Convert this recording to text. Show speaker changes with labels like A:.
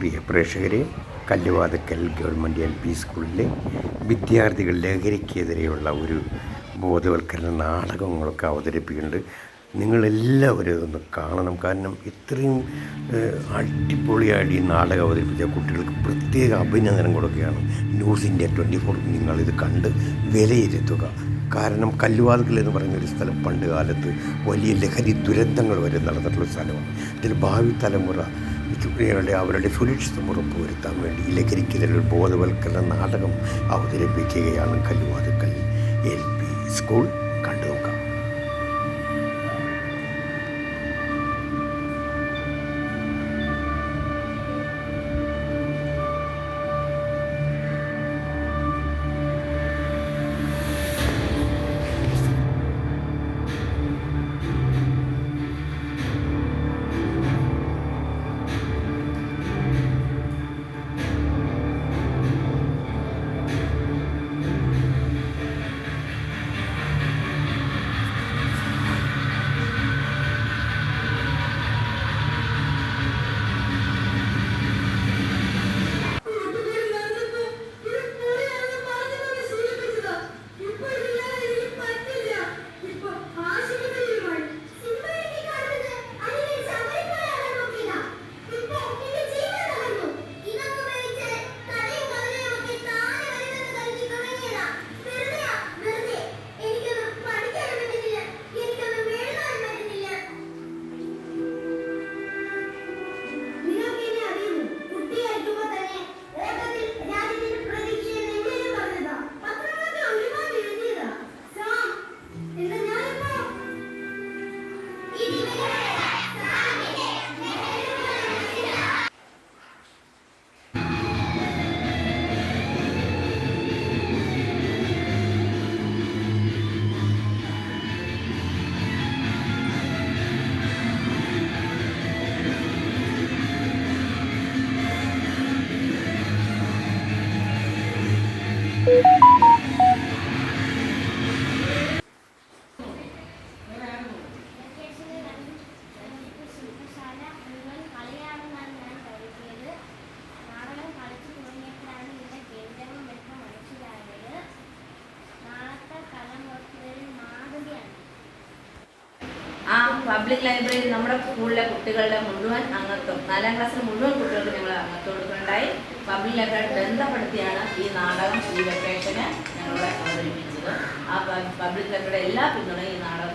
A: പ്രിയ പ്രേക്ഷകരെ Kalluvathukkal government L P സ്കൂളിലെ വിദ്യാർത്ഥികൾ ലഹരിക്കെതിരെയുള്ള ഒരു ബോധവൽക്കരണ നാടകങ്ങളൊക്കെ അവതരിപ്പിക്കുന്നുണ്ട്. നിങ്ങളെല്ലാവരും ഇതൊന്ന് കാണണം. കാരണം ഇത്രയും അടിപൊളിയായിട്ട് ഈ നാടകം അവതരിപ്പിച്ച കുട്ടികൾക്ക് പ്രത്യേക അഭിനന്ദനം കൊടുക്കുകയാണ്. ന്യൂസ് ഇന്ത്യ ട്വന്റി ഫോർ നിങ്ങളിത് കണ്ട് വിലയിരുത്തുക. കാരണം കല്ലുവാതുക്കൽ എന്ന് പറയുന്ന ഒരു സ്ഥലം പണ്ട് കാലത്ത് വലിയ ലഹരി ദുരന്തങ്ങൾ വരെ നടന്നിട്ടുള്ള സ്ഥലമാണ്. ഇതിൽ ഭാവി തലമുറ കുട്ടികളുടെ അവരുടെ സുരക്ഷിതം ഉറപ്പുവരുത്താൻ വേണ്ടി ലഹരിക്കെതിരെ ബോധവൽക്കരണ നാടകം അവതരിപ്പിക്കുകയാണ് Kalluvathukkal. L P school
B: thank
C: you. Public ലൈബ്രറിയിൽ നമ്മുടെ സ്കൂളിലെ കുട്ടികളുടെ മുഴുവൻ അംഗത്വം നാലാം ക്ലാസ്സിലെ മുഴുവൻ കുട്ടികൾക്ക് ഞങ്ങൾ അംഗത്വം കൊടുക്കുന്നുണ്ടായി പബ്ലിക് ലൈബ്രറി ബന്ധപ്പെടുത്തിയാണ് ഈ നാടകം ഈ വെക്കേഷന് ഞങ്ങളെ അവതരിപ്പിച്ചത്. ആ പബ്ലിക് ലൈബ്രറിയുടെ എല്ലാ പിന്തുണയും ഈ നാടകം